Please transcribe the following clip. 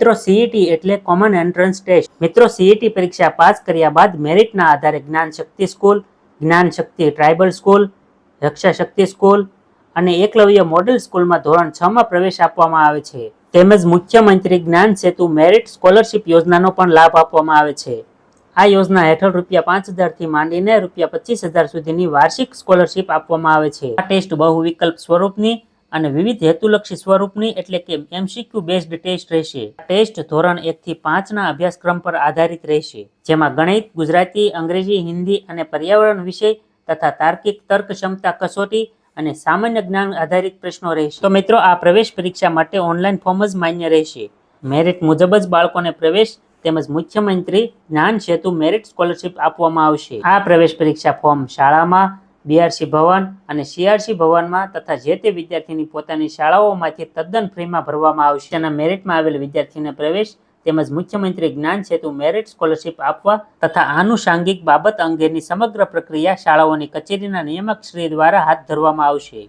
મિત્રો સીઈટી એટલે common entrance test મિત્રો સીઈટી પરીક્ષા પાસ કર્યા બાદ મેરિટના આધારે Gyan Shakti school Gyan Shakti tribal school Raksha school અને એકલવ્ય મોડેલ સ્કૂલમાં ધોરણ છ માં પ્રવેશ આપવામાં આવે છે. તેમજ મુખ્યમંત્રી જ્ઞાન સેતુ મેરિટ સ્કોલરશિપ યોજનાનો પણ લાભ આપવામાં આવે છે. આ યોજના હેઠળ રૂપિયા પાંચ હજારથી માંડીને રૂપિયા પચીસ હજાર સુધીની વાર્ષિક સ્કોલરશિપ આપવામાં આવે છે. આ ટેસ્ટ બહુ વિકલ્પ સ્વરૂપની અને વિવિધ હેતુલક્ષી સ્વરૂપની એટલે કે એમસીક્યુ બેઝડ ટેસ્ટ રહેશે. ટેસ્ટ ધોરણ એક થી પાંચના અભ્યાસક્રમ પર આધારિત રહેશે, જેમાં ગણિત, ગુજરાતી, અંગ્રેજી, હિન્દી અને પર્યાવરણ વિષય તથા તાર્કિક તર્ક ક્ષમતા કસોટી અને સામાન્ય જ્ઞાન આધારિત પ્રશ્નો રહેશે. તો મિત્રો, આ પ્રવેશ પરીક્ષા માટે ઓનલાઈન ફોર્મ જ માન્ય રહેશે. મેરિટ મુજબ જ બાળકોને પ્રવેશ તેમજ મુખ્યમંત્રી જ્ઞાન સેતુ મેરિટ સ્કોલરશિપ આપવામાં આવશે. આ પ્રવેશ પરીક્ષા ફોર્મ શાળામાં બીઆરસી ભવન અને સીઆરસી ભવનમાં તથા જે તે વિદ્યાર્થીની પોતાની શાળાઓમાંથી તદ્દન ફ્રીમાં ભરવામાં આવશે. તેના મેરિટમાં આવેલ વિદ્યાર્થીને પ્રવેશ તેમજ મુખ્યમંત્રી જ્ઞાન સેતુ મેરિટ સ્કોલરશીપ આપવા તથા આનુષાંગિક બાબત અંગેની સમગ્ર પ્રક્રિયા શાળાઓની કચેરીના નિયામક શ્રી દ્વારા હાથ ધરવામાં આવશે.